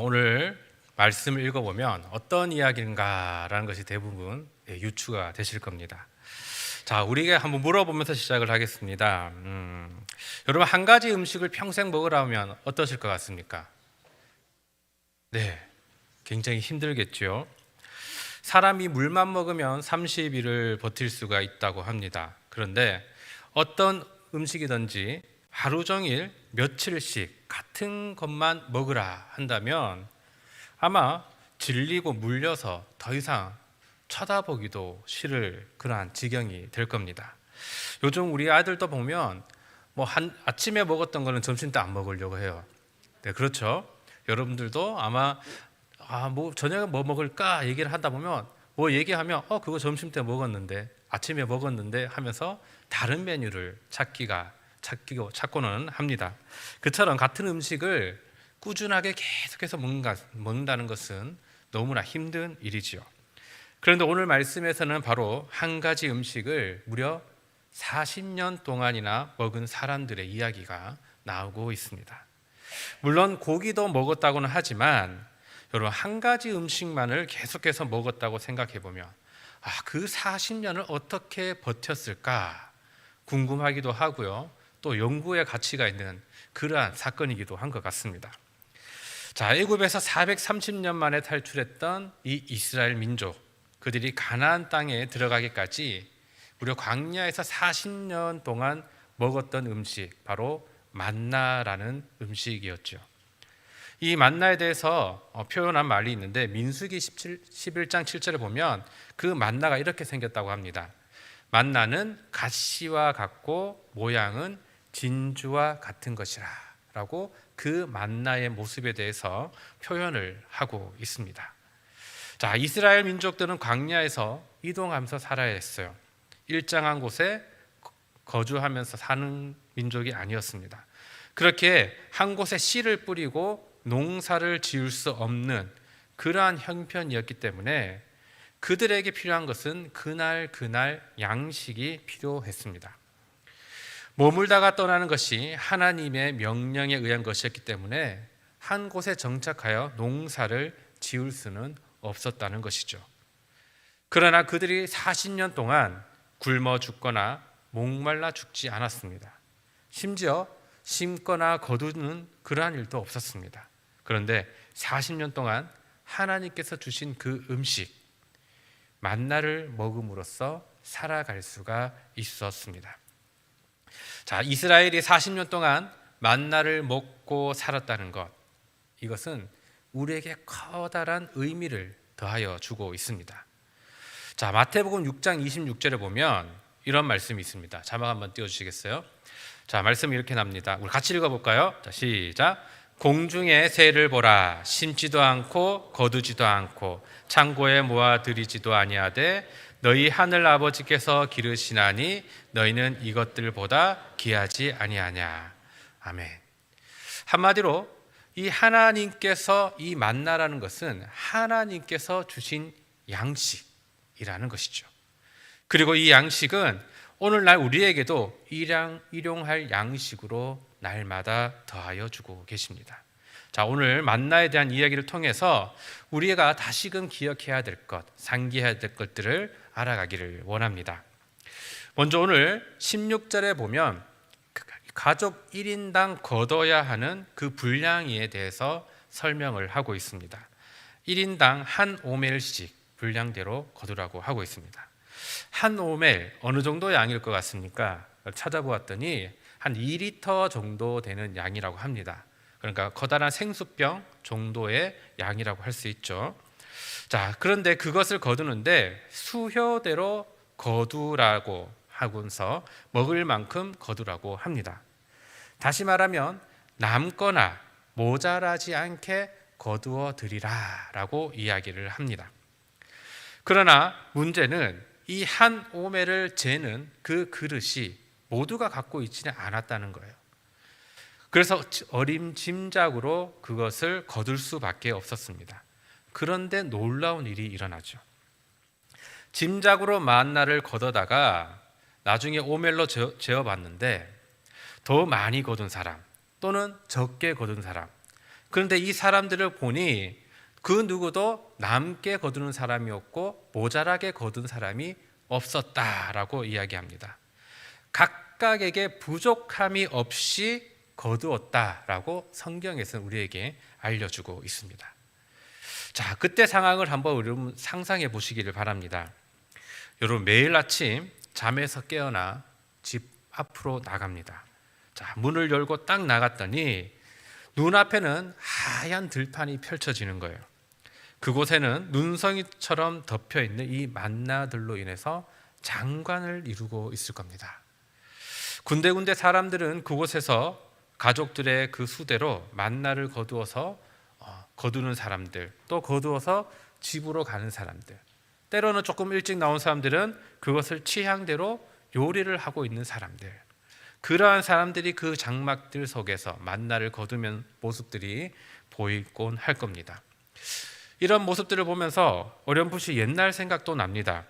오늘 말씀을 읽어보면 어떤 이야기인가라는 것이 대부분 예, 유추가 되실 겁니다. 자, 우리에게 한번 물어보면서 시작을 하겠습니다. 음, 여러분 한 가지 음식을 평생 먹으라면 어떠실 것 같습니까? 네, 굉장히 힘들겠죠. 사람이 물만 먹으면 30일을 버틸 수가 있다고 합니다. 그런데 어떤 음식이든지 하루 종일 며칠씩 같은 것만 먹으라 한다면 아마 질리고 물려서 더 이상 쳐다보기도 싫을 그러한 지경이 될 겁니다. 요즘 우리 아들도 보면 뭐 한 아침에 먹었던 거는 점심 때 안 먹으려고 해요. 네, 그렇죠. 여러분들도 아마 아, 뭐 저녁에 뭐 먹을까 얘기를 하다 보면 뭐 얘기하면 어 그거 점심 때 먹었는데 아침에 먹었는데 하면서 다른 메뉴를 찾기가 찾기고 찾고는 합니다. 그처럼 같은 음식을 꾸준하게 계속해서 먹는가, 먹는다 는 것은 너무나 힘든 일이지요. 그런데 오늘 말씀에서는 바로 한 가지 음식을 무려 40년 동안이나 먹은 사람들의 이야기가 나오고 있습니다. 물론 고기도 먹었다고는 하지만 여러분 한 가지 음식만을 계속해서 먹었다고 생각해 보면 아, 그 40년을 어떻게 버텼을까 궁금하기도 하고요. 또 연구의 가치가 있는 그러한 사건이기도 한 것 같습니다. 자, 애굽에서 430년 만에 탈출했던 이 이스라엘 민족 그들이 가나안 땅에 들어가기까지 무려 광야에서 40년 동안 먹었던 음식 바로 만나라는 음식이었죠. 이 만나에 대해서 어, 표현한 말이 있는데 민수기 17, 11장 7절에 보면 그 만나가 이렇게 생겼다고 합니다. 만나는 가시와 같고 모양은 진주와 같은 것이라 라고 그 만나의 모습에 대해서 표현을 하고 있습니다. 자, 이스라엘 민족들은 광야에서 이동하면서 살아야 했어요. 일정한 곳에 거주하면서 사는 민족이 아니었습니다. 그렇게 한 곳에 씨를 뿌리고 농사를 지을 수 없는 그러한 형편이었기 때문에 그들에게 필요한 것은 그날 그날 양식이 필요했습니다. 머물다가 떠나는 것이 하나님의 명령에 의한 것이었기 때문에 한 곳에 정착하여 농사를 지을 수는 없었다는 것이죠. 그러나 그들이 40년 동안 굶어 죽거나 목말라 죽지 않았습니다. 심지어 심거나 거두는 그러한 일도 없었습니다. 그런데 40년 동안 하나님께서 주신 그 음식 만나를 먹음으로써 살아갈 수가 있었습니다. 자, 이스라엘이 40년 동안 만나를 먹고 살았다는 것 이것은 우리에게 커다란 의미를 더하여 주고 있습니다. 자, 마태복음 6장 26절에 보면 이런 말씀이 있습니다. 자막 한번 띄워 주시겠어요? 자, 말씀 이렇게 납니다. 우리 같이 읽어 볼까요? 자, 시작. 공중의 새를 보라 심지도 않고 거두지도 않고 창고에 모아 들이지도 아니하되 너희 하늘 아버지께서 기르시나니 너희는 이것들보다 귀하지 아니하냐. 아멘. 한마디로 이 하나님께서 이 만나라는 것은 하나님께서 주신 양식이라는 것이죠. 그리고 이 양식은 오늘날 우리에게도 일용, 일용할 양식으로 날마다 더하여 주고 계십니다. 자, 오늘 만나에 대한 이야기를 통해서 우리가 다시금 기억해야 될 것, 상기해야 될 것들을 알아가기를 원합니다. 먼저 오늘 16절에 보면 가족 1인당 거둬야 하는 그 분량에 대해서 설명을 하고 있습니다. 1인당 한 오멜씩 분량대로 거두라고 하고 있습니다. 한 오멜 어느 정도 양일 것 같습니까? 찾아보았더니 한 2리터 정도 되는 양이라고 합니다. 그러니까 커다란 생수병 정도의 양이라고 할 수 있죠. 자, 그런데 그것을 거두는데 수효대로 거두라고 하고서 먹을 만큼 거두라고 합니다. 다시 말하면 남거나 모자라지 않게 거두어 드리라라고 이야기를 합니다. 그러나 문제는 이 한 오매를 재는 그 그릇이 모두가 갖고 있지는 않았다는 거예요. 그래서 어림짐작으로 그것을 거둘 수밖에 없었습니다. 그런데 놀라운 일이 일어나죠. 짐작으로 만나를 걷어다가 나중에 오멜로 재어 봤는데 더 많이 거둔 사람 또는 적게 거둔 사람 그런데 이 사람들을 보니 그 누구도 남게 거두는 사람이었고 모자라게 거둔 사람이 없었다라고 이야기합니다. 각각에게 부족함이 없이 거두었다라고 성경에서는 우리에게 알려주고 있습니다. 자, 그때 상황을 한번 여러분 상상해 보시기를 바랍니다. 여러분 매일 아침 잠에서 깨어나 집 앞으로 나갑니다. 자, 문을 열고 딱 나갔더니 눈앞에는 하얀 들판이 펼쳐지는 거예요. 그곳에는 눈성이처럼 덮여 있는 이 만나들로 인해서 장관을 이루고 있을 겁니다. 군데군데 사람들은 그곳에서 가족들의 그 수대로 만나를 거두어서 어, 거두는 사람들, 또 거두어서 집으로 가는 사람들, 때로는 조금 일찍 나온 사람들은 그것을 취향대로 요리를 하고 있는 사람들, 그러한 사람들이 그 장막들 속에서 만나를 거두면 모습들이 보이곤 할 겁니다. 이런 모습들을 보면서 어렴풋이 옛날 생각도 납니다.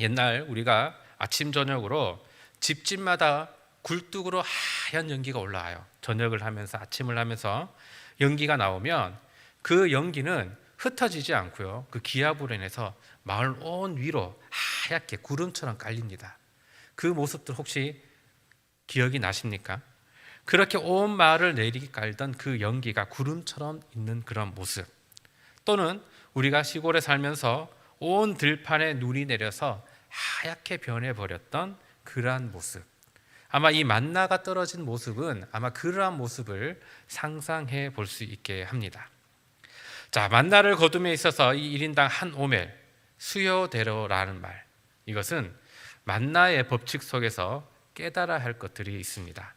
옛날 우리가 아침 저녁으로 집집마다 굴뚝으로 하얀 연기가 올라와요. 저녁을 하면서 아침을 하면서 연기가 나오면 그 연기는 흩어지지 않고요. 그 기압으로 인해서 마을 온 위로 하얗게 구름처럼 깔립니다. 그 모습들 혹시 기억이 나십니까? 그렇게 온 마을을 내리게 깔던 그 연기가 구름처럼 있는 그런 모습. 또는 우리가 시골에 살면서 온 들판에 눈이 내려서 하얗게 변해 버렸던 그러한 모습. 아마 이 만나가 떨어진 모습은 아마 그러한 모습을 상상해 볼 수 있게 합니다. 자, 만나를 거둠에 있어서 이 1인당 한 오멜 수요대로라는 말. 이것은 만나의 법칙 속에서 깨달아야 할 것들이 있습니다.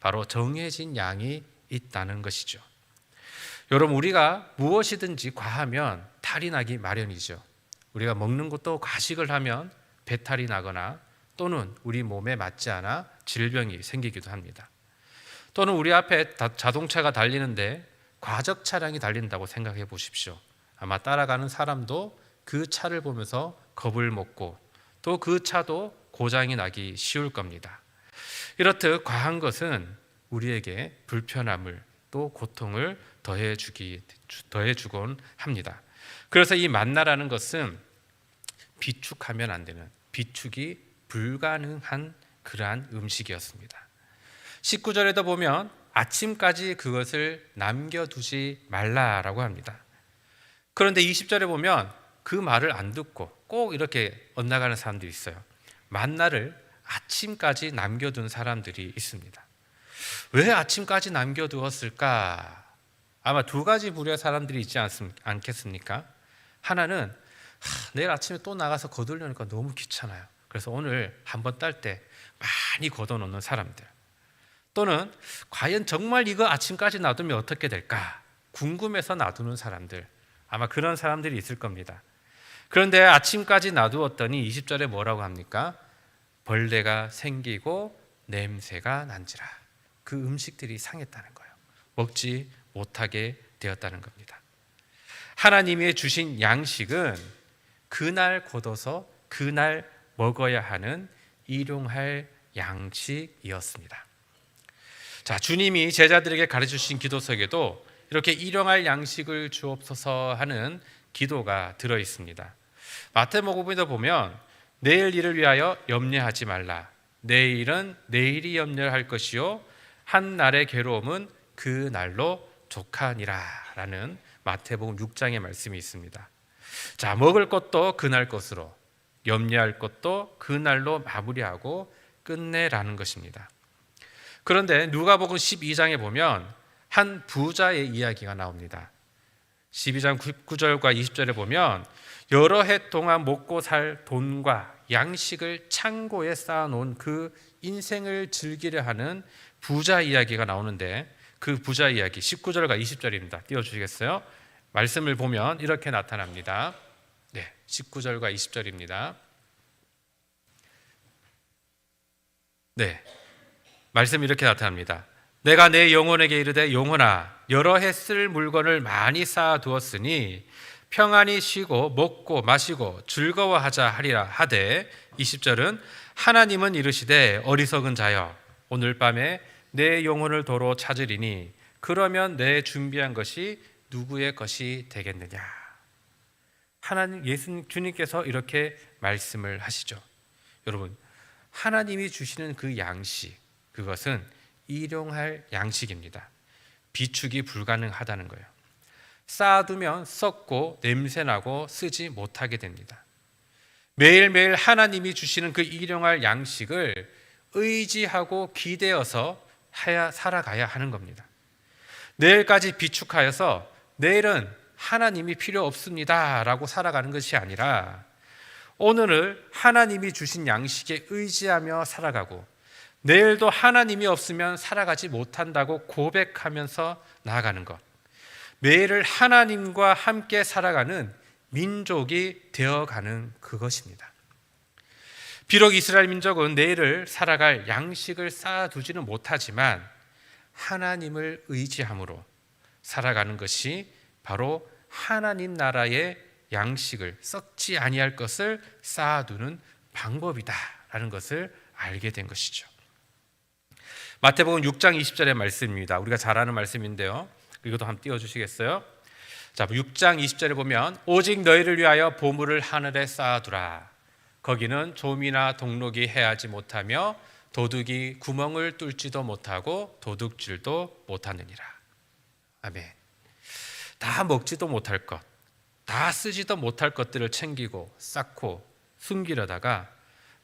바로 정해진 양이 있다는 것이죠. 여러분 우리가 무엇이든지 과하면 탈이 나기 마련이죠. 우리가 먹는 것도 과식을 하면 배탈이 나거나 또는 우리 몸에 맞지 않아 질병이 생기기도 합니다. 또는 우리 앞에 자동차가 달리는데 과적 차량이 달린다고 생각해 보십시오. 아마 따라가는 사람도 그 차를 보면서 겁을 먹고 또 그 차도 고장이 나기 쉬울 겁니다. 이렇듯 과한 것은 우리에게 불편함을 또 고통을 더해 주기 더해 주곤 합니다. 그래서 이 만나라는 것은 비축하면 안 되는 비축이 불가능한 그러한 음식이었습니다. 19절에도 보면 아침까지 그것을 남겨두지 말라라고 합니다. 그런데 20절에 보면 그 말을 안 듣고 꼭 이렇게 엇나가는 사람들이 있어요. 만나를 아침까지 남겨둔 사람들이 있습니다. 왜 아침까지 남겨두었을까? 아마 두 가지 부류의 사람들이 있지 않겠습니까? 하나는 하, 내일 아침에 또 나가서 거두려니까 너무 귀찮아요. 그래서 오늘 한번 딸 때 많이 걷어놓는 사람들. 또는 과연 정말 이거 아침까지 놔두면 어떻게 될까? 궁금해서 놔두는 사람들. 아마 그런 사람들이 있을 겁니다. 그런데 아침까지 놔두었더니 20절에 뭐라고 합니까? 벌레가 생기고 냄새가 난지라. 그 음식들이 상했다는 거예요. 먹지 못하게 되었다는 겁니다. 하나님이 주신 양식은 그날 걷어서 그날 먹어야 하는 일용할 양식이었습니다. 자, 주님이 제자들에게 가르쳐 주신 기도 속에도 이렇게 일용할 양식을 주옵소서 하는 기도가 들어 있습니다. 마태복음에도 보면 내일 일을 위하여 염려하지 말라. 내일은 내일이 염려할 것이요 한 날의 괴로움은 그 날로 족하니라라는 마태복음 6장의 말씀이 있습니다. 자, 먹을 것도 그날 것으로 염려할 것도 그날로 마무리하고 끝내라는 것입니다. 그런데 누가복음 12장에 보면 한 부자의 이야기가 나옵니다. 12장 9절과 20절에 보면 여러 해 동안 먹고 살 돈과 양식을 창고에 쌓아놓은 그 인생을 즐기려 하는 부자 이야기가 나오는데 그 부자 이야기 19절과 20절입니다. 띄워주시겠어요? 말씀을 보면 이렇게 나타납니다. 네, 19절과 20절입니다. 네, 말씀이 이렇게 나타납니다. 내가 내 영혼에게 이르되 영혼아 여러 해 쓸 물건을 많이 쌓아 두었으니 평안히 쉬고 먹고 마시고 즐거워하자 하리라 하되 20절은 하나님은 이르시되 어리석은 자여 오늘 밤에 내 영혼을 도로 찾으리니 그러면 내 준비한 것이 누구의 것이 되겠느냐? 하나님 예수 주님께서 이렇게 말씀을 하시죠. 여러분, 하나님이 주시는 그 양식 그것은 일용할 양식입니다. 비축이 불가능하다는 거예요. 쌓아두면 썩고 냄새나고 쓰지 못하게 됩니다. 매일매일 하나님이 주시는 그 일용할 양식을 의지하고 기대어서 살아가야 하는 겁니다. 내일까지 비축하여서 내일은 하나님이 필요 없습니다라고 살아가는 것이 아니라 오늘을 하나님이 주신 양식에 의지하며 살아가고 내일도 하나님이 없으면 살아가지 못한다고 고백하면서 나아가는 것. 매일을 하나님과 함께 살아가는 민족이 되어가는 그것입니다. 비록 이스라엘 민족은 내일을 살아갈 양식을 쌓아두지는 못하지만 하나님을 의지함으로 살아가는 것이 바로 하나님 나라의 양식을 썩지 아니할 것을 쌓아두는 방법이다라는 것을 알게 된 것이죠. 마태복음 6장 20절의 말씀입니다. 우리가 잘 아는 말씀인데요. 이것도 한번 띄워 주시겠어요? 자, 6장 20절에 보면 오직 너희를 위하여 보물을 하늘에 쌓아두라. 거기는 좀이나 동록이 해하지 못하며 도둑이 구멍을 뚫지도 못하고 도둑질도 못하느니라. 아멘. 다 먹지도 못할 것, 다 쓰지도 못할 것들을 챙기고 쌓고 숨기려다가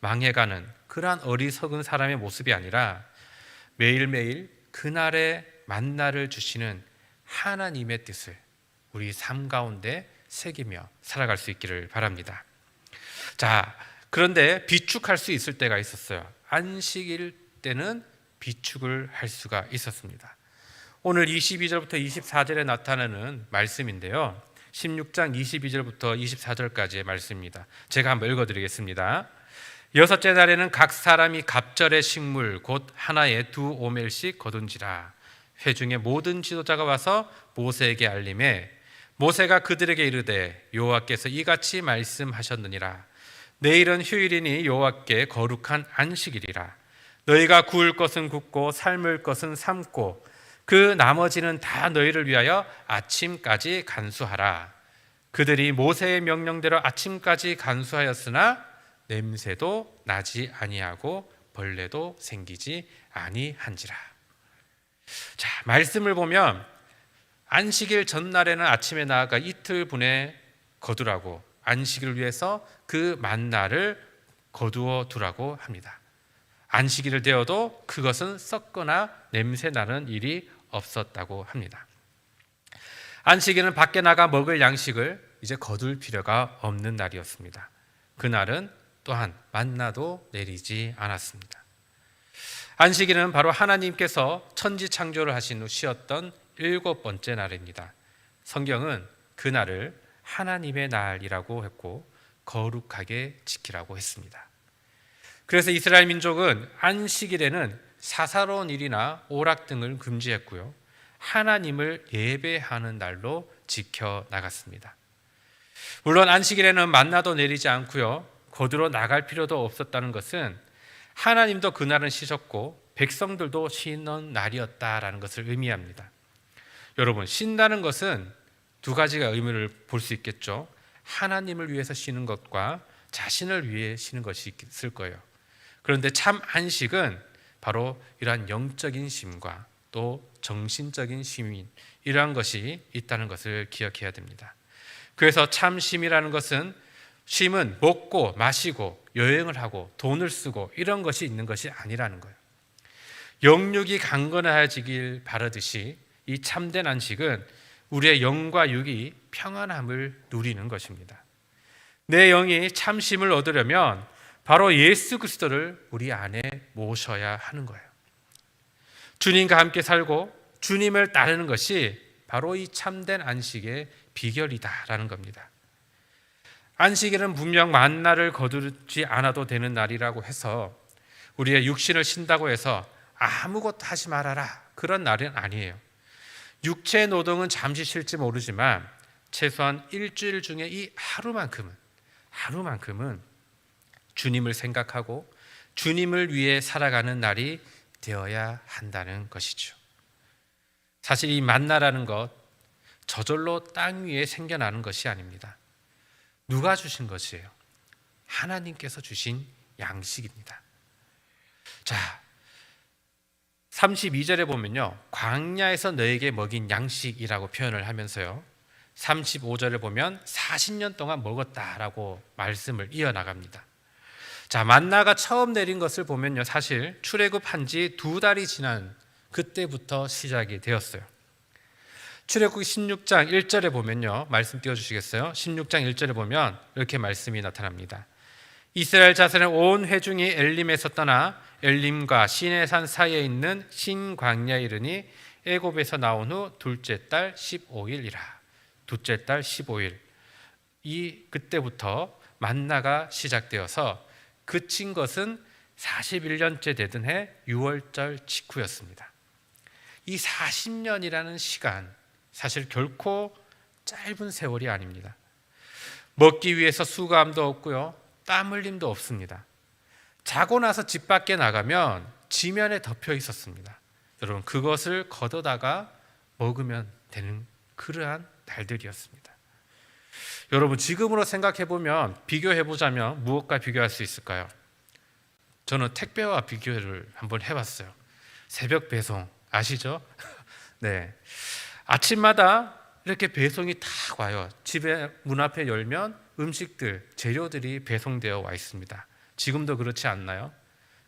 망해가는 그러한 어리석은 사람의 모습이 아니라 매일매일 그날의 만나를 주시는 하나님의 뜻을 우리 삶 가운데 새기며 살아갈 수 있기를 바랍니다. 자, 그런데 비축할 수 있을 때가 있었어요. 안식일 때는 비축을 할 수가 있었습니다. 오늘 22절부터 24절에 나타나는 말씀인데요. 16장 22절부터 24절까지의 말씀입니다. 제가 한번 읽어 드리겠습니다. 여섯째 날에는 각 사람이 갑절의 식물 곧 하나에 두 오멜씩 거둔지라 회중의 모든 지도자가 와서 모세에게 알림해 모세가 그들에게 이르되 여호와께서 이같이 말씀하셨느니라 내일은 휴일이니 여호와께 거룩한 안식일이라 너희가 구울 것은 굽고 삶을 것은 삶고 그 나머지는 다 너희를 위하여 아침까지 간수하라 그들이 모세의 명령대로 아침까지 간수하였으나 냄새도 나지 아니하고 벌레도 생기지 아니한지라. 자, 말씀을 보면 안식일 전날에는 아침에 나아가 이틀 분에 거두라고 안식일을 위해서 그 만나를 거두어 두라고 합니다. 안식일을 되어도 그것은 썩거나 냄새 나는 일이 없었다고 합니다. 안식일은 밖에 나가 먹을 양식을 이제 거둘 필요가 없는 날이었습니다. 그날은 또한 만나도 내리지 않았습니다. 안식일은 바로 하나님께서 천지 창조를 하신 후 쉬었던 일곱 번째 날입니다. 성경은 그날을 하나님의 날이라고 했고 거룩하게 지키라고 했습니다. 그래서 이스라엘 민족은 안식일에는 사사로운 일이나 오락 등을 금지했고요. 하나님을 예배하는 날로 지켜 나갔습니다. 물론 안식일에는 만나도 내리지 않고요. 거두러 나갈 필요도 없었다는 것은 하나님도 그날은 쉬셨고 백성들도 쉬는 날이었다라는 것을 의미합니다. 여러분, 쉰다는 것은 두 가지가 의미를 볼 수 있겠죠. 하나님을 위해서 쉬는 것과 자신을 위해 쉬는 것이 있을 거예요. 그런데 참 안식은 바로 이러한 영적인 쉼과 또 정신적인 쉼이 이러한 것이 있다는 것을 기억해야 됩니다. 그래서 참 쉼이라는 것은 쉼은 먹고 마시고 여행을 하고 돈을 쓰고 이런 것이 있는 것이 아니라는 거예요. 영육이 강건해지길 바라듯이 이 참된 안식은 우리의 영과 육이 평안함을 누리는 것입니다. 내 영이 참심을 얻으려면 바로 예수 그리스도를 우리 안에 모셔야 하는 거예요. 주님과 함께 살고 주님을 따르는 것이 바로 이 참된 안식의 비결이다라는 겁니다. 안식일은 분명 만나를 거두지 않아도 되는 날이라고 해서 우리의 육신을 쉰다고 해서 아무것도 하지 말아라 그런 날은 아니에요. 육체 노동은 잠시 쉴지 모르지만 최소한 일주일 중에 이 하루만큼은 하루만큼은 주님을 생각하고 주님을 위해 살아가는 날이 되어야 한다는 것이죠. 사실 이 만나라는 것 저절로 땅 위에 생겨나는 것이 아닙니다. 누가 주신 것이에요? 하나님께서 주신 양식입니다. 자, 32절에 보면요. 광야에서 너에게 먹인 양식이라고 표현을 하면서요. 35절을 보면 40년 동안 먹었다라고 말씀을 이어나갑니다. 자, 만나가 처음 내린 것을 보면요. 사실 출애굽한 지 두 달이 지난 그때부터 시작이 되었어요. 출애굽 16장 1절에 보면요. 말씀 띄워 주시겠어요? 16장 1절에 보면 이렇게 말씀이 나타납니다. 이스라엘 자손의 온 회중이 엘림에서 떠나 엘림과 시내산 사이에 있는 신광야에 이르니 애굽에서 나온 후 둘째 달 15일이라. 둘째 달 15일. 이 그때부터 만나가 시작되어서 그친 것은 41년째 되던 해 6월절 직후였습니다. 이 40년이라는 시간 사실 결코 짧은 세월이 아닙니다. 먹기 위해서 수감도 없고요. 땀 흘림도 없습니다. 자고 나서 집 밖에 나가면 지면에 덮여 있었습니다. 여러분 그것을 걷어다가 먹으면 되는 그러한 날들이었습니다. 여러분 지금으로 생각해 보면 비교해 보자면 무엇과 비교할 수 있을까요? 저는 택배와 비교를 한번 해봤어요. 새벽 배송 아시죠? 네. 아침마다 이렇게 배송이 탁 와요. 집에 문 앞에 열면 음식들, 재료들이 배송되어 와 있습니다. 지금도 그렇지 않나요?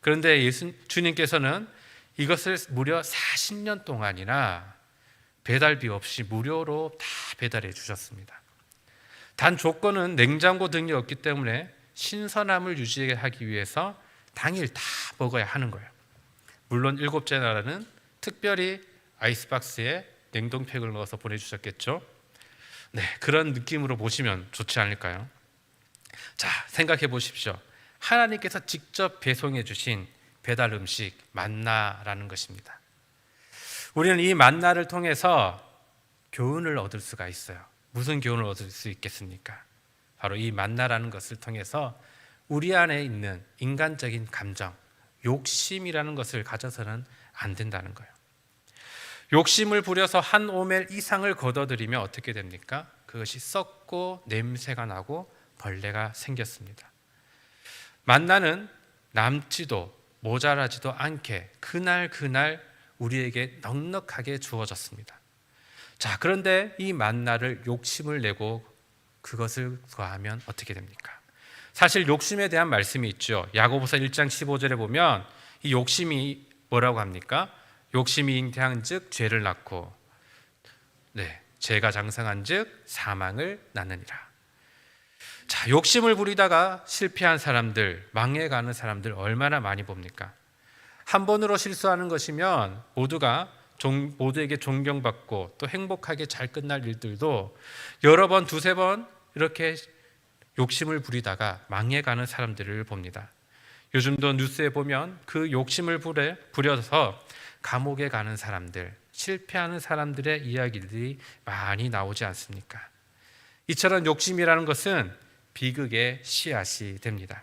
그런데 예수 주님께서는 이것을 무려 40년 동안이나 배달비 없이 무료로 다 배달해 주셨습니다. 단 조건은 냉장고 등이 없기 때문에 신선함을 유지하기 위해서 당일 다 먹어야 하는 거예요. 물론 일곱째 나라는 특별히 아이스박스에 냉동팩을 넣어서 보내주셨겠죠. 네, 그런 느낌으로 보시면 좋지 않을까요? 자, 생각해 보십시오. 하나님께서 직접 배송해 주신 배달 음식 만나라는 것입니다. 우리는 이 만나를 통해서 교훈을 얻을 수가 있어요. 무슨 교훈을 얻을 수 있겠습니까? 바로 이 만나라는 것을 통해서 우리 안에 있는 인간적인 감정, 욕심이라는 것을 가져서는 안 된다는 거예요. 욕심을 부려서 한 오멜 이상을 걷어들이면 어떻게 됩니까? 그것이 썩고 냄새가 나고 벌레가 생겼습니다. 만나는 남지도 모자라지도 않게 그날 그날 우리에게 넉넉하게 주어졌습니다. 자, 그런데 이 만나를 욕심을 내고 그것을 거하면 어떻게 됩니까? 사실 욕심에 대한 말씀이 있죠. 야고보서 1장 15절에 보면 이 욕심이 뭐라고 합니까? 욕심이 잉태한즉 죄를 낳고 네, 죄가 장성한즉 사망을 낳느니라. 자, 욕심을 부리다가 실패한 사람들, 망해가는 사람들 얼마나 많이 봅니까? 한 번으로 실수하는 것이면 모두가 종, 모두에게 존경받고 또 행복하게 잘 끝날 일들도 여러 번, 두세 번 이렇게 욕심을 부리다가 망해가는 사람들을 봅니다. 요즘도 뉴스에 보면 그 욕심을 부려, 부려서 감옥에 가는 사람들, 실패하는 사람들의 이야기들이 많이 나오지 않습니까? 이처럼 욕심이라는 것은 비극의 씨앗이 됩니다.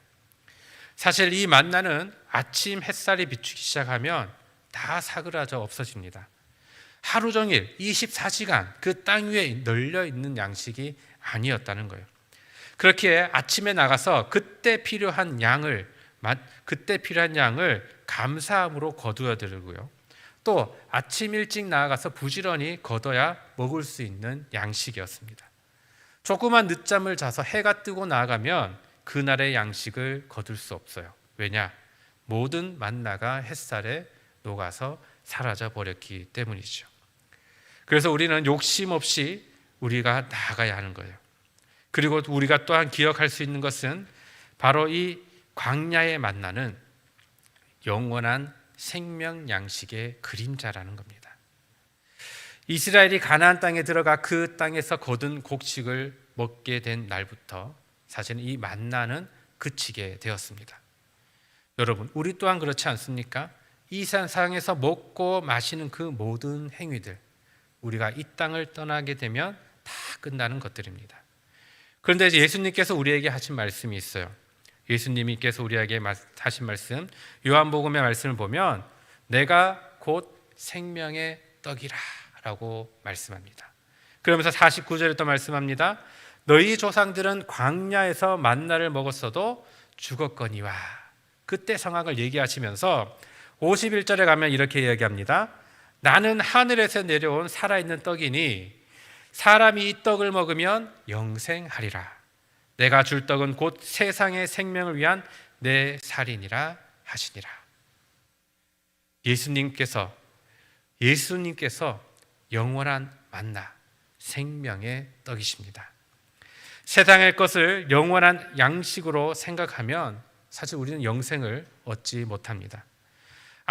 사실 이 만나는 아침 햇살이 비추기 시작하면 다 사그라져 없어집니다. 하루 종일 24시간 그 땅 위에 널려 있는 양식이 아니었다는 거예요. 그렇게 아침에 나가서 그때 필요한 양을 그때 필요한 양을 감사함으로 거두어 들고요. 또 아침 일찍 나가서 부지런히 걷어야 먹을 수 있는 양식이었습니다. 조그만 늦잠을 자서 해가 뜨고 나가면 그날의 양식을 거둘 수 없어요. 왜냐? 모든 만나가 햇살에 녹아서 사라져 버렸기 때문이죠. 그래서 우리는 욕심 없이 우리가 나아가야 하는 거예요. 그리고 우리가 또한 기억할 수 있는 것은 바로 이 광야에 만나는 영원한 생명 양식의 그림자라는 겁니다. 이스라엘이 가나안 땅에 들어가 그 땅에서 거둔 곡식을 먹게 된 날부터 사실은 이 만나는 그치게 되었습니다. 여러분, 우리 또한 그렇지 않습니까? 이 세상에서 먹고 마시는 그 모든 행위들, 우리가 이 땅을 떠나게 되면 다 끝나는 것들입니다. 그런데 예수님께서 우리에게 하신 말씀이 있어요. 예수님께서 우리에게 하신 말씀, 요한복음의 말씀을 보면 내가 곧 생명의 떡이라 라고 말씀합니다. 그러면서 49절에 또 말씀합니다. 너희 조상들은 광야에서 만나를 먹었어도 죽었거니와 그때 상황을 얘기하시면서 51절에 가면 이렇게 이야기합니다. 나는 하늘에서 내려온 살아있는 떡이니 사람이 이 떡을 먹으면 영생하리라. 내가 줄 떡은 곧 세상의 생명을 위한 내 살이니라 하시니라. 예수님께서 예수님께서 영원한 만나 생명의 떡이십니다. 세상의 것을 영원한 양식으로 생각하면 사실 우리는 영생을 얻지 못합니다.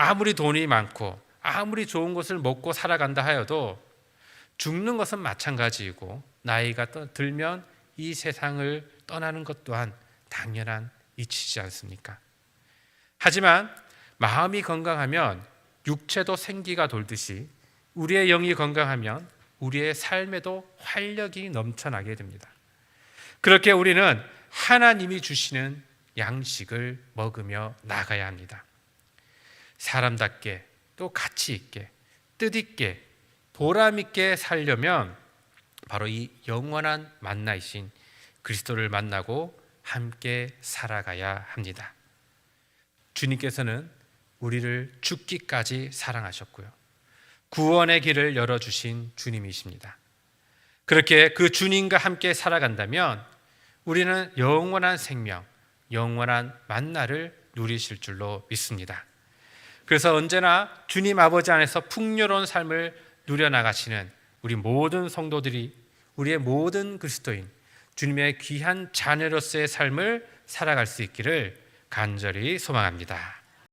아무리 돈이 많고 아무리 좋은 것을 먹고 살아간다 하여도 죽는 것은 마찬가지이고 나이가 떠- 들면 이 세상을 떠나는 것 또한 당연한 이치지 않습니까? 하지만 마음이 건강하면 육체도 생기가 돌듯이 우리의 영이 건강하면 우리의 삶에도 활력이 넘쳐나게 됩니다. 그렇게 우리는 하나님이 주시는 양식을 먹으며 나가야 합니다. 사람답게 또 가치 있게 뜻있게 보람 있게 살려면 바로 이 영원한 만나이신 그리스도를 만나고 함께 살아가야 합니다. 주님께서는 우리를 죽기까지 사랑하셨고요. 구원의 길을 열어 주신 주님이십니다. 그렇게 그 주님과 함께 살아간다면 우리는 영원한 생명, 영원한 만나를 누리실 줄로 믿습니다. 그래서 언제나 주님 아버지 안에서 풍요로운 삶을 누려나가시는 우리 모든 성도들이 우리의 모든 그리스도인 주님의 귀한 자녀로서의 삶을 살아갈 수 있기를 간절히 소망합니다.